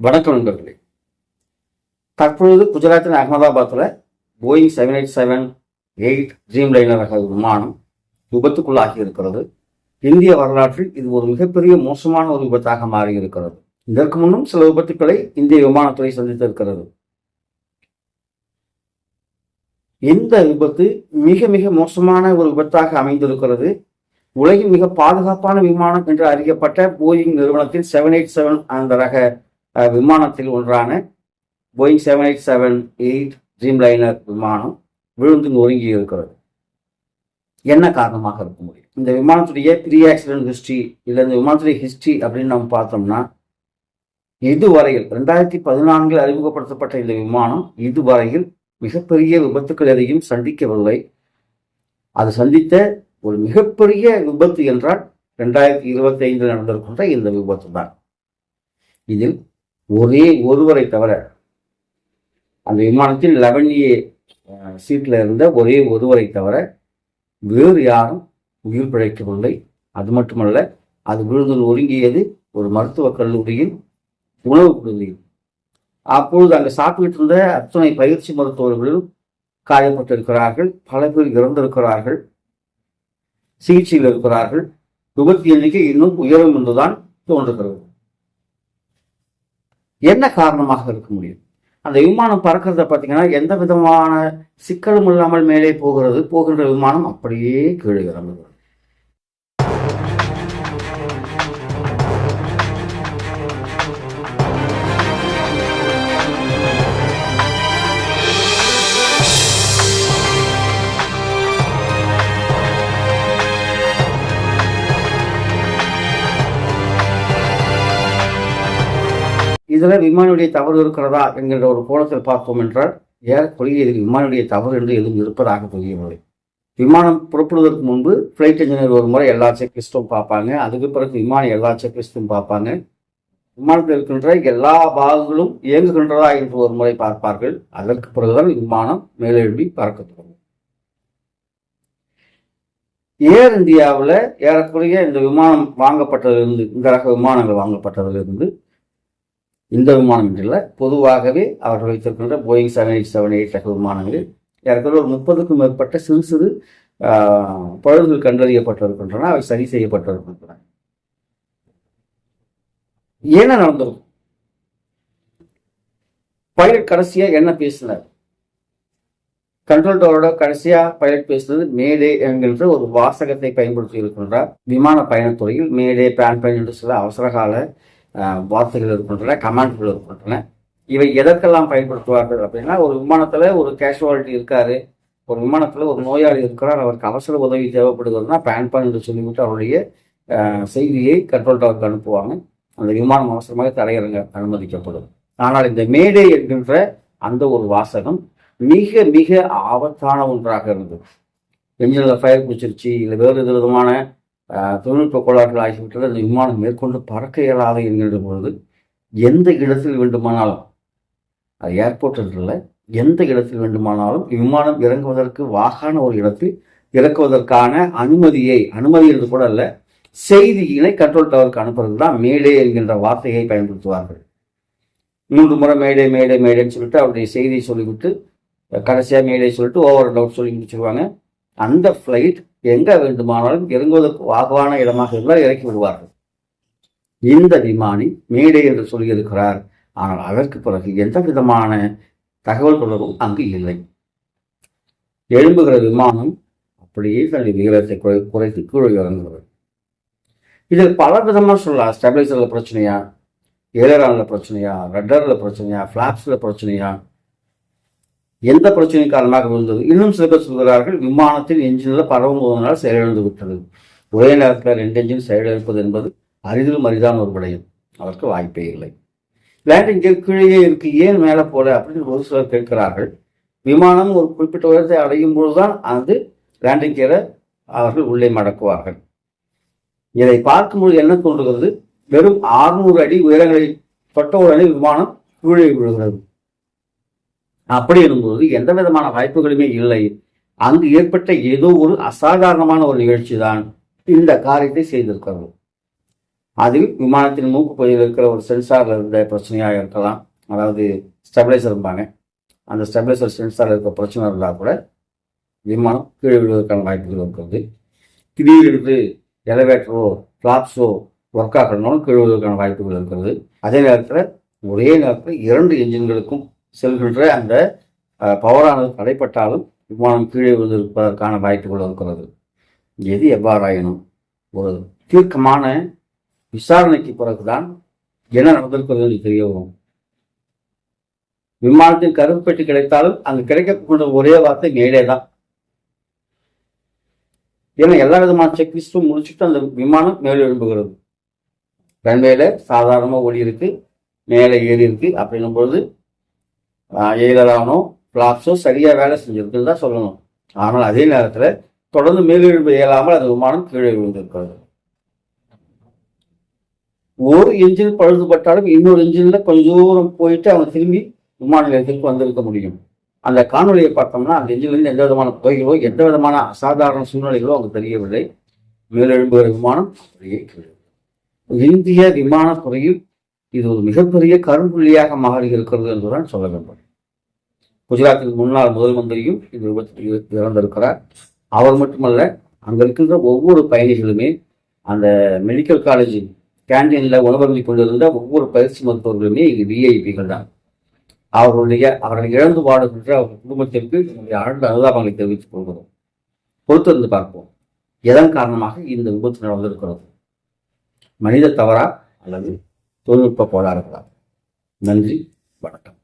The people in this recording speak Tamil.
வணக்கம் நண்பர்களே. தற்பொழுது குஜராத்தின் அகமதாபாத்தில் Boeing seven eight seven eight Dreamliner ரக விமானம் விபத்துக்குள்ளாகி இருக்கிறது. இந்திய வரலாற்றில் இது ஒரு மிகப்பெரிய மோசமான ஒரு விபத்தாக மாறி இருக்கிறது. இதற்கு முன்னும் சில விபத்துக்களை இந்திய விமானத்துறை சந்தித்திருக்கிறது. இந்த விபத்து மிக மிக மோசமான ஒரு விபத்தாக அமைந்திருக்கிறது. உலகின் மிக பாதுகாப்பான விமானம் என்று அறியப்பட்ட போயிங் நிறுவனத்தின் செவன் எயிட் செவன் அந்த ரக விமானத்தில் ஒன்றான Boeing seven eight seven eight Dreamliner விமானம் விழுந்து நொறுங்கி இருக்கிறது. என்ன காரணமாக இருக்க முடியும்? இந்த விமானத்துடைய ப்ரீ ஆக்சிடென்ட் ஹிஸ்ட்ரி இல்லை இந்த விமானத்துடைய ஹிஸ்ட்ரி அப்படின்னு நம்ம பார்த்தோம்னா இதுவரையில் ரெண்டாயிரத்தி பதினான்கில் அறிமுகப்படுத்தப்பட்ட இந்த விமானம் இதுவரையில் மிகப்பெரிய விபத்துக்கள் எதையும் சந்திக்கவில்லை. அது சந்தித்த ஒரு மிகப்பெரிய விபத்து என்றால் ரெண்டாயிரத்தி இருபத்தி ஐந்தில் நடந்திருக்கின்ற இந்த விபத்து தான் இதில் ஒரே ஒருவரை தவிர அந்த விமானத்தில் லெவன் ஏ சீட்டில் இருந்த ஒரே ஒருவரை தவிர வேறு யாரும் உயிர் பிழைக்கவில்லை. அது மட்டுமல்ல அது விழுந்து ஒருங்கியது ஒரு மருத்துவக் கல்லூரியில் உணவு விடுதியில் அப்பொழுது அங்கே சாப்பிட்டு இருந்த அத்துணை பயிற்சி மருத்துவர்களும் காயப்பட்டிருக்கிறார்கள். பல பேர் இறந்திருக்கிறார்கள். சிகிச்சையில் இருக்கிறார்கள். விபத்து எண்ணிக்கை இன்னும் உயரும் என்றுதான் தோன்றுகிறது. என்ன காரணமாக இருக்க முடியும்? அந்த விமானம் பறக்கிறத பார்த்தீங்கன்னா எந்த விதமான சிக்கலும் இல்லாமல் மேலே போகிறது போகின்ற விமானம் அப்படியே கீழே இறங்குகிறது. இதில் விமானியுடைய தவறு இருக்கிறதா என்கின்ற ஒரு கோணத்தில் பார்ப்போம் என்றால் ஏறக்குறைய இதில் விமானியுடைய தவறு என்று எதுவும் இருப்பதாக தெரியவில்லை விமானம் புறப்படுவதற்கு முன்பு ஃப்ளைட் இன்ஜினியர் ஒரு முறை எல்லா செக்லிஸ்ட்டும் பார்ப்பாங்க. அதுக்கு பிறகு விமானி எல்லா செக்லிஸ்ட்டும் பார்ப்பாங்க. விமானத்தில் இருக்கின்ற எல்லா பாகங்களும் இயங்குகின்றதா என்று ஒரு முறை பார்ப்பார்கள். அதற்கு பிறகுதான் விமானம் மேலெழும்பி பறக்க தொடங்கும். ஏர் இந்தியாவில் ஏறக்குறைய இந்த விமானம் வாங்கப்பட்டதிலிருந்து இந்த ரக விமானங்கள் வாங்கப்பட்டதிலிருந்து இந்த விமானம் என்றில்ல பொதுவாகவே அவர்கள் வைத்திருக்கின்ற Boeing seven eight seven eight ரக விமானங்களில் ஏற்கனவே ஒரு முப்பதுக்கும் மேற்பட்ட சிறு சிறு ஆஹ், பழுதுகள் கண்டறியப்பட்டிருக்கின்றன அவை சரி செய்யப்பட்டிருக்கின்றன. என்ன நடந்திருக்கும்? பைலட் கடைசியா என்ன பேசினார்? கண்ட்ரோல் டவரோட கடைசியா பைலட் பேசுனது மேடே என்கின்ற ஒரு வாசகத்தை பயன்படுத்தி இருக்கின்றார். விமான பயணத்துறையில் மேடே பேன் பயன் என்று சில அவசரகால வார்த்தைகள் இருக்கின்றன கமாண்ட்கள் இருக்கின்றன. இவை எதற்கெல்லாம் பயன்படுத்துவார்கள் அப்படின்னா ஒரு விமானத்தில் ஒரு கேஷுவாலிட்டி இருக்காரு ஒரு விமானத்தில் ஒரு நோயாளி இருக்கிறார் அவருக்கு அவசர உதவி தேவைப்படுகிறதுனா பேன் பான் என்று சொல்லிவிட்டு அவருடைய செய்தியை கண்ட்ரோல் டவருக்கு அனுப்புவாங்க. அந்த விமானம் அவசரமாக தரையிறங்க அனுமதிக்கப்படும். ஆனால் இந்த மேடே என்கின்ற அந்த ஒரு வாசகம் மிக மிக ஆபத்தான ஒன்றாக இருந்தது. எஞ்சினில் ஃபயர் பிடிச்சிருச்சு இல்லை வேறு விதமான தொழில்நுட்ப கோளாறுகள் ஆகிவிட்டது அந்த விமானம் மேற்கொண்டு பறக்க இயலாது என்கின்ற பொழுது எந்த இடத்தில் வேண்டுமானாலும் அது ஏர்போர்ட் இல்லை எந்த இடத்தில் வேண்டுமானாலும் விமானம் இறங்குவதற்கு வாகான ஒரு இடத்தில் இறக்குவதற்கான அனுமதியை அனுமதி என்று கூட அல்ல செய்தியினை கண்ட்ரோல் டவருக்கு அனுப்புறது தான் மேடே என்கின்ற வார்த்தையை பயன்படுத்துவார்கள். மூன்று முறை மேடே மேடே மேடேன்னு சொல்லிட்டு அவருடைய செய்தியை சொல்லிவிட்டு கடைசியாக மேடே சொல்லிட்டு ஓவர் டவுட் சொல்லி முடிச்சிருவாங்க அந்த ஃப்ளைட் எங்கே வேண்டுமானாலும் இறங்குவதற்கு வாகவான இடமாக இருந்தால் இறக்கி விடுவார்கள். இந்த விமானி மேடை என்று சொல்லியிருக்கிறார் ஆனால் அதற்கு பிறகு எந்த விதமான தகவல் தொடர்பும் அங்கு இல்லை. எழும்புகிற விமானம் அப்படியே தன்னுடைய விகிதத்தை குறை குறைத்து கீழே இறங்குகிறது. இதில் பல விதமாக சொல்லலாம். ஸ்டெபிலைசரில் பிரச்சனையா ஏலரானில் பிரச்சனையா ரட்டரில் பிரச்சனையா ஃப்ளாப்ஸில் பிரச்சனையா எந்த பிரச்சனை காரணமாக விழுந்தது? இன்னும் சில பேர் சொல்கிறார்கள் விமானத்தின் என்ஜினில் பரவும் போதனால் செயலிழந்து விட்டது. ஒரே நேரத்தில் ரெண்டு என்ஜின் செயலிழப்பது என்பது அரிதிலும் அரிதான ஒரு விடயம். அதற்கு வாய்ப்பே இல்லை. லேண்டிங் கியர் கீழே இருக்கு ஏன் மேலே போல அப்படின்னு ஒரு சிலர் கேட்கிறார்கள். விமானம் ஒரு குறிப்பிட்ட உயரத்தை அடையும் பொழுதுதான் அது லேண்டிங் கியரை அவர்கள் உள்ளே மடக்குவார்கள். இதை பார்க்கும்போது என்ன தோன்றுகிறது? வெறும் 600 அடி உயரங்களில் தொட்ட உடனே விமானம் கீழே விழுகிறது. அப்படி இருக்கும்போது எந்த விதமான வாய்ப்புகளுமே இல்லை. அங்கு ஏற்பட்ட ஏதோ ஒரு அசாதாரணமான ஒரு நிகழ்ச்சி தான் இந்த காரியத்தை செய்திருக்கிறது. அதில் விமானத்தின் மூக்கு பகுதியில் இருக்கிற ஒரு சென்சாரில் இருந்த பிரச்சனையாக இருக்கலாம். அதாவது ஸ்டெபிலைசர் இருப்பாங்க அந்த ஸ்டெபிலைசர் சென்சாரில் இருக்க பிரச்சனை இருந்தால் கூட விமானம் கீழே விழுவதற்கான வாய்ப்புகள் இருக்கிறது. திடீரென்று எலவேட்டரோ ஃப்ளாப்ஸோ ஒர்க் ஆகணும்னாலும் கீழே விழுவதற்கான வாய்ப்புகள் இருக்கிறது. அதே நேரத்தில் ஒரே நேரத்தில் இரண்டு என்ஜின்களுக்கும் செல்கின்ற அந்த பவரானது தடைப்பட்டாலும் விமானம் கீழே விழுந்திருப்பதற்கான வாய்ப்புகள் இருக்கிறது. எது எவ்வாறாயினும் ஒரு தீர்க்கமான விசாரணைக்கு பிறகுதான் என்ன நடந்திருக்கிறது என்று தெரிய வரும். விமானத்தின் கருப்பெட்டி கிடைத்தாலும் அங்கு கிடைக்கக்கூடிய ஒரே வார்த்தை மேலே தான். ஏன்னா எல்லா விதமான செக்லிஸ்டும் முடிச்சுட்டு அந்த விமானம் மேலே எழும்புகிறது. ரன்வேல சாதாரணமாக ஒளி இருக்கு மேலே ஏறி இருக்கு அப்படின்னும் பொழுது எயிலரானோ பிளாப்ஸோ சரியாக வேலை செஞ்சிருக்குன்னு தான் சொல்லணும். ஆனால் அதே நேரத்தில் தொடர்ந்து மேலெழும்பு இயலாமல் அந்த விமானம் கீழே விழுந்திருக்கிறது. ஒரு இன்ஜின் பழுதுபட்டாலும் இன்னொரு இன்ஜினில் கொஞ்சம் தூரம் போயிட்டு அவங்க திரும்பி விமான நிலையத்திற்கு வந்திருக்க முடியும். அந்த காணொலியை பார்த்தோம்னா அந்த இன்ஜின்லேருந்து எந்த விதமான புகைகளோ எந்த விதமான அசாதாரண சூழ்நிலைகளோ அவங்க தெரியவில்லை. மேலெழும்புகிற விமானம் அப்படியே இந்திய விமானத்துறையில் இது ஒரு மிகப்பெரிய கரும்புள்ளியாக மாறி இருக்கிறது என்றுதான் சொல்ல வேண்டும். குஜராத்தின் முன்னாள் முதல் மந்திரியும் இந்த விபத்தில் இறந்திருக்கிறார். அவர் மட்டுமல்ல அங்க இருக்கின்ற ஒவ்வொரு பயணிகளுமே அந்த மெடிக்கல் காலேஜ் கேண்டீன்ல உணவருந்தி கொண்டிருந்த ஒவ்வொரு பயிற்சி மருத்துவர்களுமே இங்கு விஐபிகள் தான். அவர்களுடைய அவர்களை இழந்து வாடுகின்ற அவர் குடும்பத்திற்கு நம்முடைய ஆழ்ந்த அனுதாபங்களை தெரிவித்துக் கொள்கிறோம். பொறுத்திருந்து பார்ப்போம். எதன் காரணமாக இந்த விபத்து நடந்திருக்கிறது? மனித தவறா அல்லது தொழில்நுட்ப போராடுகிறார் நன்றி வணக்கம்.